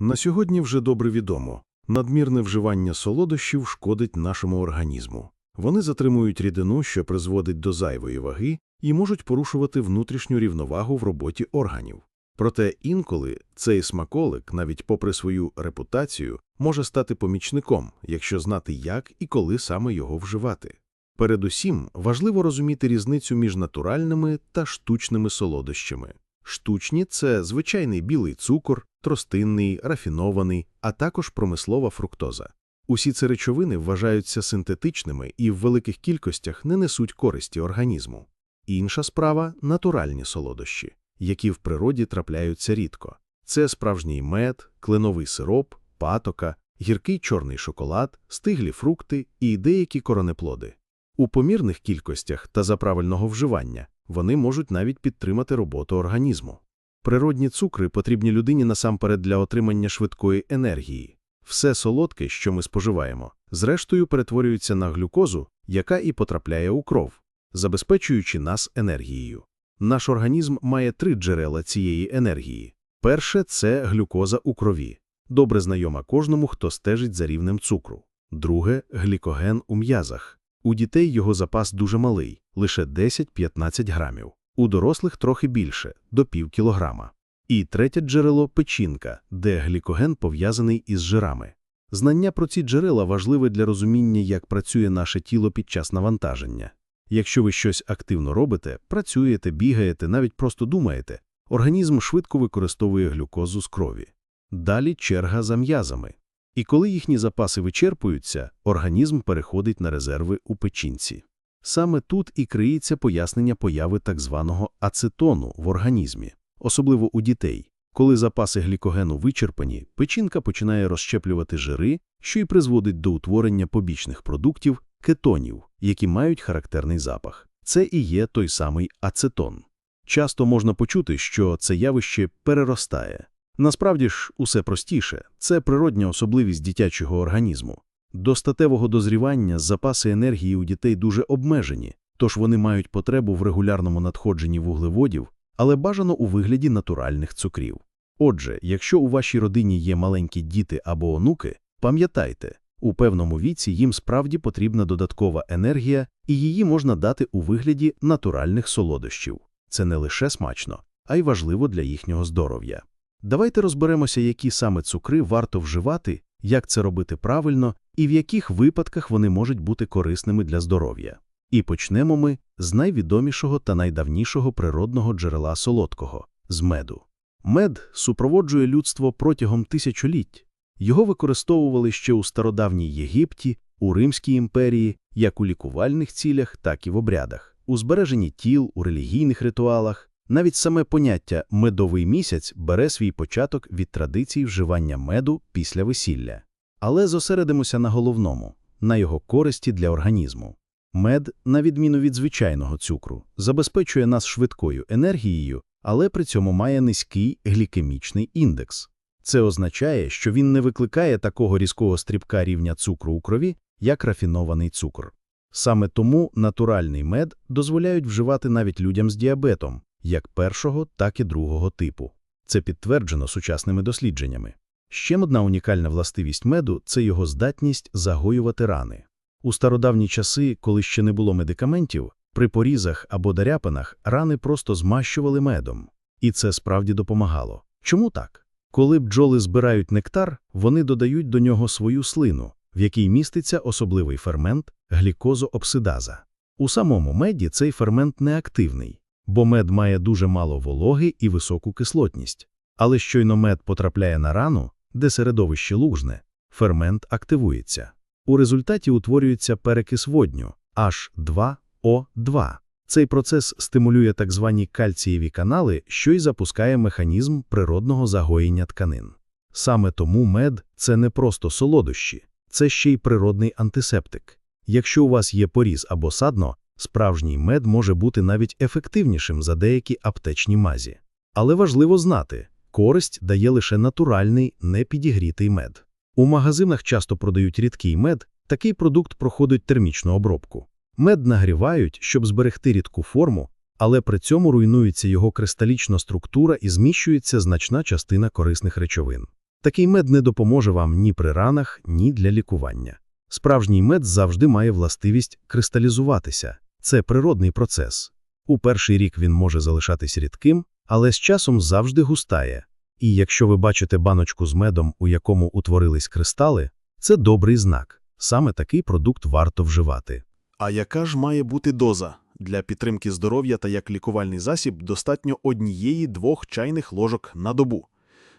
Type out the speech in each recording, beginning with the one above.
На сьогодні вже добре відомо, надмірне вживання солодощів шкодить нашому організму. Вони затримують рідину, що призводить до зайвої ваги, і можуть порушувати внутрішню рівновагу в роботі органів. Проте інколи цей смаколик, навіть попри свою репутацію, може стати помічником, якщо знати, як і коли саме його вживати. Передусім, важливо розуміти різницю між натуральними та штучними солодощами. Штучні це звичайний білий цукор, тростинний, рафінований, а також промислова фруктоза. Усі ці речовини вважаються синтетичними і в великих кількостях не несуть користі організму. Інша справа – натуральні солодощі, які в природі трапляються рідко. Це справжній мед, кленовий сироп, патока, гіркий чорний шоколад, стиглі фрукти і деякі коронеплоди. У помірних кількостях та за правильного вживання вони можуть навіть підтримати роботу організму. Природні цукри потрібні людині насамперед для отримання швидкої енергії. Все солодке, що ми споживаємо, зрештою перетворюється на глюкозу, яка і потрапляє у кров, забезпечуючи нас енергією. Наш організм має три джерела цієї енергії. Перше – це глюкоза у крові, добре знайома кожному, хто стежить за рівнем цукру. Друге – глікоген у м'язах. У дітей його запас дуже малий – лише 10-15 грамів. У дорослих трохи більше – до пів кілограма. І третє джерело – печінка, де глікоген пов'язаний із жирами. Знання про ці джерела важливе для розуміння, як працює наше тіло під час навантаження. Якщо ви щось активно робите, працюєте, бігаєте, навіть просто думаєте, організм швидко використовує глюкозу з крові. Далі черга за м'язами. І коли їхні запаси вичерпуються, організм переходить на резерви у печінці. Саме тут і криється пояснення появи так званого ацетону в організмі, особливо у дітей. Коли запаси глікогену вичерпані, печінка починає розщеплювати жири, що й призводить до утворення побічних продуктів кетонів, які мають характерний запах. Це і є той самий ацетон. Часто можна почути, що це явище переростає. Насправді ж, усе простіше – це природня особливість дитячого організму. До статевого дозрівання запаси енергії у дітей дуже обмежені, тож вони мають потребу в регулярному надходженні вуглеводів, але бажано у вигляді натуральних цукрів. Отже, якщо у вашій родині є маленькі діти або онуки, пам'ятайте, у певному віці їм справді потрібна додаткова енергія, і її можна дати у вигляді натуральних солодощів. Це не лише смачно, а й важливо для їхнього здоров'я. Давайте розберемося, які саме цукри варто вживати, як це робити правильно і в яких випадках вони можуть бути корисними для здоров'я. І почнемо ми з найвідомішого та найдавнішого природного джерела солодкого – з меду. Мед супроводжує людство протягом тисячоліть. Його використовували ще у стародавній Єгипті, у Римській імперії, як у лікувальних цілях, так і в обрядах, у збереженні тіл, у релігійних ритуалах. Навіть саме поняття «медовий місяць» бере свій початок від традицій вживання меду після весілля. Але зосередимося на головному – на його користі для організму. Мед, на відміну від звичайного цукру, забезпечує нас швидкою енергією, але при цьому має низький глікемічний індекс. Це означає, що він не викликає такого різкого стрибка рівня цукру у крові, як рафінований цукор. Саме тому натуральний мед дозволяють вживати навіть людям з діабетом, як першого, так і другого типу. Це підтверджено сучасними дослідженнями. Ще одна унікальна властивість меду – це його здатність загоювати рани. У стародавні часи, коли ще не було медикаментів, при порізах або даряпинах рани просто змащували медом. І це справді допомагало. Чому так? Коли бджоли збирають нектар, вони додають до нього свою слину, в якій міститься особливий фермент – глікозооксидаза. У самому меді цей фермент неактивний, бо мед має дуже мало вологи і високу кислотність. Але щойно мед потрапляє на рану, де середовище лужне, фермент активується. У результаті утворюється перекис водню H2O2. Цей процес стимулює так звані кальцієві канали, що й запускає механізм природного загоєння тканин. Саме тому мед – це не просто солодощі, це ще й природний антисептик. Якщо у вас є поріз або садно, справжній мед може бути навіть ефективнішим за деякі аптечні мазі. Але важливо знати, користь дає лише натуральний, непідігрітий мед. У магазинах часто продають рідкий мед, такий продукт проходить термічну обробку. Мед нагрівають, щоб зберегти рідку форму, але при цьому руйнується його кристалічна структура і зміщується значна частина корисних речовин. Такий мед не допоможе вам ні при ранах, ні для лікування. Справжній мед завжди має властивість кристалізуватися. Це природний процес. У перший рік він може залишатись рідким, але з часом завжди густає. І якщо ви бачите баночку з медом, у якому утворились кристали, це добрий знак. Саме такий продукт варто вживати. А яка ж має бути доза? Для підтримки здоров'я та як лікувальний засіб достатньо однієї-двох чайних ложок на добу.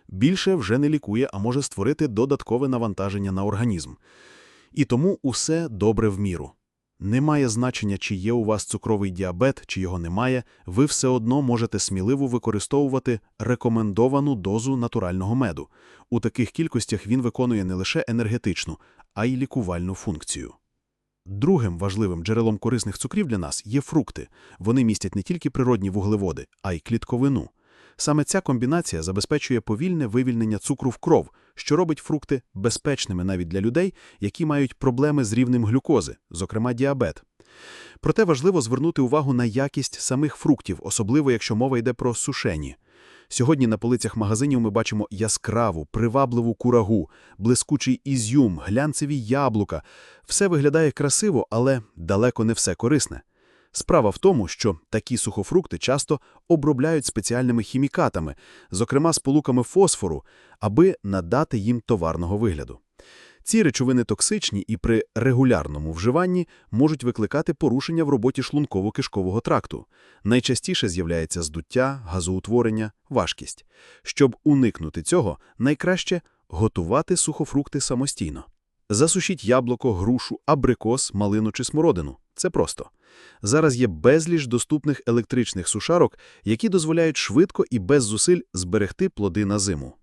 Більше вже не лікує, а може створити додаткове навантаження на організм. І тому усе добре в міру. Немає значення, чи є у вас цукровий діабет, чи його немає, ви все одно можете сміливо використовувати рекомендовану дозу натурального меду. У таких кількостях він виконує не лише енергетичну, а й лікувальну функцію. Другим важливим джерелом корисних цукрів для нас є фрукти. Вони містять не тільки природні вуглеводи, а й клітковину. Саме ця комбінація забезпечує повільне вивільнення цукру в кров, що робить фрукти безпечними навіть для людей, які мають проблеми з рівнем глюкози, зокрема діабет. Проте важливо звернути увагу на якість самих фруктів, особливо якщо мова йде про сушені. Сьогодні на полицях магазинів ми бачимо яскраву, привабливу курагу, блискучий ізюм, глянцеві яблука. Все виглядає красиво, але далеко не все корисне. Справа в тому, що такі сухофрукти часто обробляють спеціальними хімікатами, зокрема сполуками фосфору, аби надати їм товарного вигляду. Ці речовини токсичні і при регулярному вживанні можуть викликати порушення в роботі шлунково-кишкового тракту. Найчастіше з'являється здуття, газоутворення, важкість. Щоб уникнути цього, найкраще готувати сухофрукти самостійно. Засушіть яблуко, грушу, абрикос, малину чи смородину. Це просто. Зараз є безліч доступних електричних сушарок, які дозволяють швидко і без зусиль зберегти плоди на зиму.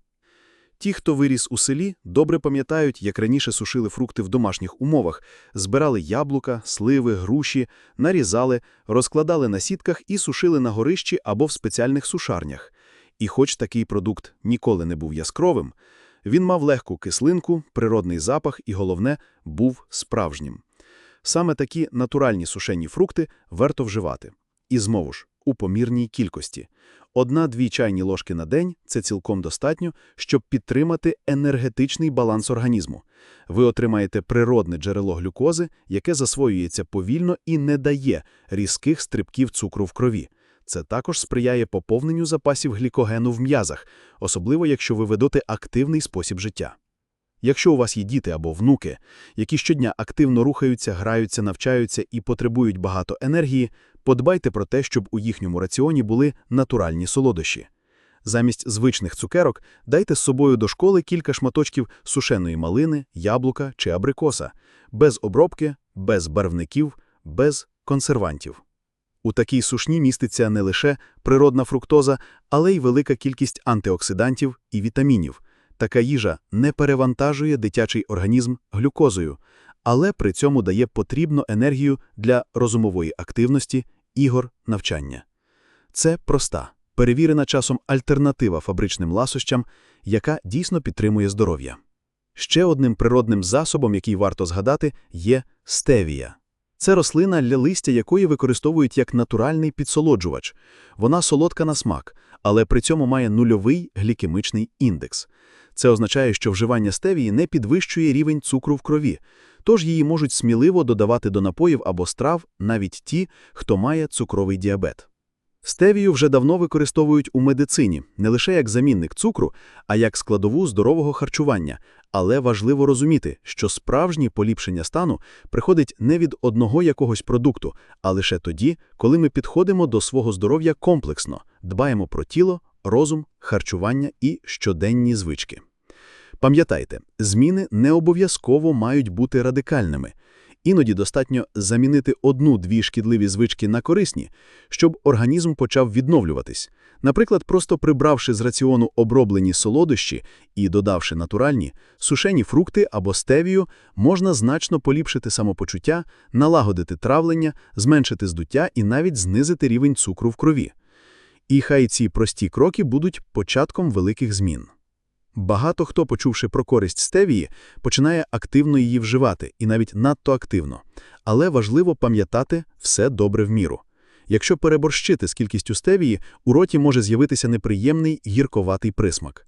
Ті, хто виріс у селі, добре пам'ятають, як раніше сушили фрукти в домашніх умовах, збирали яблука, сливи, груші, нарізали, розкладали на сітках і сушили на горищі або в спеціальних сушарнях. І хоч такий продукт ніколи не був яскравим, він мав легку кислинку, природний запах і, головне, був справжнім. Саме такі натуральні сушені фрукти варто вживати. І знову ж, у помірній кількості. Одна-дві чайні ложки на день – це цілком достатньо, щоб підтримати енергетичний баланс організму. Ви отримаєте природне джерело глюкози, яке засвоюється повільно і не дає різких стрибків цукру в крові. Це також сприяє поповненню запасів глікогену в м'язах, особливо якщо ви ведете активний спосіб життя. Якщо у вас є діти або внуки, які щодня активно рухаються, граються, навчаються і потребують багато енергії, подбайте про те, щоб у їхньому раціоні були натуральні солодощі. Замість звичних цукерок дайте з собою до школи кілька шматочків сушеної малини, яблука чи абрикоса, без обробки, без барвників, без консервантів. У такій сушні міститься не лише природна фруктоза, але й велика кількість антиоксидантів і вітамінів. Така їжа не перевантажує дитячий організм глюкозою, але при цьому дає потрібну енергію для розумової активності, ігор, навчання. Це проста, перевірена часом альтернатива фабричним ласощам, яка дійсно підтримує здоров'я. Ще одним природним засобом, який варто згадати, є стевія. Це рослина, для листя якої використовують як натуральний підсолоджувач. Вона солодка на смак, але при цьому має нульовий глікемичний індекс. Це означає, що вживання стевії не підвищує рівень цукру в крові, тож її можуть сміливо додавати до напоїв або страв навіть ті, хто має цукровий діабет. Стевію вже давно використовують у медицині не лише як замінник цукру, а як складову здорового харчування. Але важливо розуміти, що справжнє поліпшення стану приходить не від одного якогось продукту, а лише тоді, коли ми підходимо до свого здоров'я комплексно, дбаємо про тіло, розум, харчування і щоденні звички. Пам'ятайте, зміни не обов'язково мають бути радикальними. Іноді достатньо замінити одну-дві шкідливі звички на корисні, щоб організм почав відновлюватись. Наприклад, просто прибравши з раціону оброблені солодощі і додавши натуральні, сушені фрукти або стевію, можна значно поліпшити самопочуття, налагодити травлення, зменшити здуття і навіть знизити рівень цукру в крові. І хай ці прості кроки будуть початком великих змін. Багато хто, почувши про користь стевії, починає активно її вживати, і навіть надто активно. Але важливо пам'ятати все добре в міру. Якщо переборщити з кількістю стевії, у роті може з'явитися неприємний гірковатий присмак.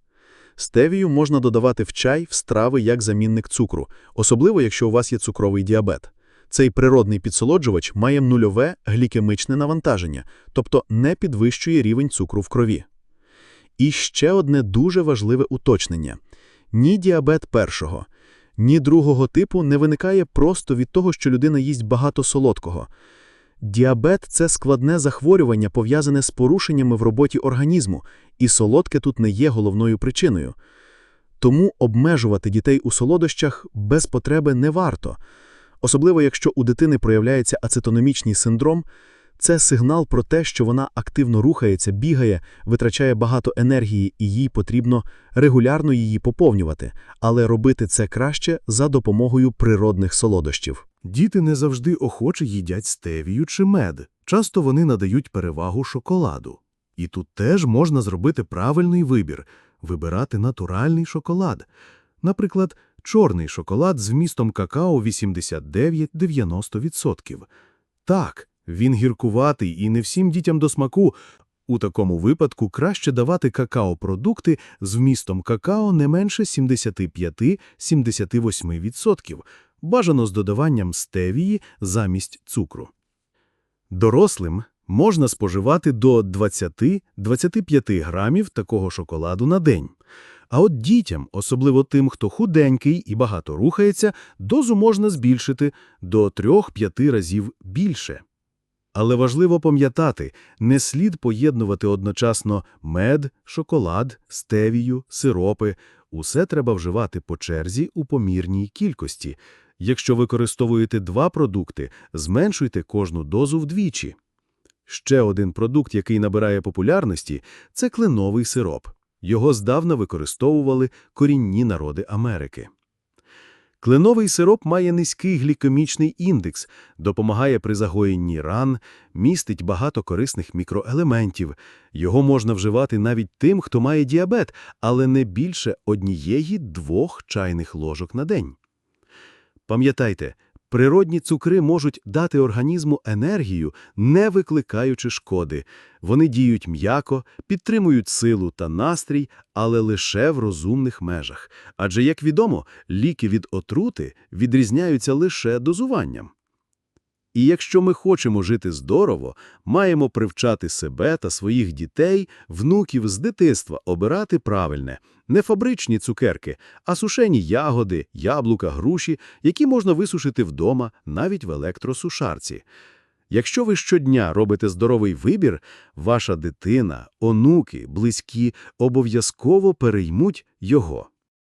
Стевію можна додавати в чай, в страви як замінник цукру, особливо якщо у вас є цукровий діабет. Цей природний підсолоджувач має нульове глікемичне навантаження, тобто не підвищує рівень цукру в крові. І ще одне дуже важливе уточнення. Ні діабет першого, ні другого типу не виникає просто від того, що людина їсть багато солодкого. Діабет – це складне захворювання, пов'язане з порушеннями в роботі організму, і солодке тут не є головною причиною. Тому обмежувати дітей у солодощах без потреби не варто. Особливо, якщо у дитини проявляється ацетономічний синдром, це сигнал про те, що вона активно рухається, бігає, витрачає багато енергії і їй потрібно регулярно її поповнювати, але робити це краще за допомогою природних солодощів. Діти не завжди охоче їдять стевію чи мед. Часто вони надають перевагу шоколаду. І тут теж можна зробити правильний вибір – вибирати натуральний шоколад. Наприклад, чорний шоколад з вмістом какао 89-90%. Так, він гіркуватий і не всім дітям до смаку. У такому випадку краще давати какао-продукти з вмістом какао не менше 75-78%, бажано з додаванням стевії замість цукру. Дорослим можна споживати до 20-25 грамів такого шоколаду на день. А от дітям, особливо тим, хто худенький і багато рухається, дозу можна збільшити до 3-5 разів більше. Але важливо пам'ятати, не слід поєднувати одночасно мед, шоколад, стевію, сиропи. Усе треба вживати по черзі у помірній кількості. Якщо використовуєте два продукти, зменшуйте кожну дозу вдвічі. Ще один продукт, який набирає популярності – це кленовий сироп. Його здавна використовували корінні народи Америки. Кленовий сироп має низький глікемічний індекс, допомагає при загоєнні ран, містить багато корисних мікроелементів. Його можна вживати навіть тим, хто має діабет, але не більше однієї-двох чайних ложок на день. Пам'ятайте, природні цукри можуть дати організму енергію, не викликаючи шкоди. Вони діють м'яко, підтримують силу та настрій, але лише в розумних межах. Адже, як відомо, ліки від отрути відрізняються лише дозуванням. І якщо ми хочемо жити здорово, маємо привчати себе та своїх дітей, внуків з дитинства обирати правильне, не фабричні цукерки, а сушені ягоди, яблука, груші, які можна висушити вдома навіть в електросушарці. Якщо ви щодня робите здоровий вибір, ваша дитина, онуки, близькі обов'язково переймуть його.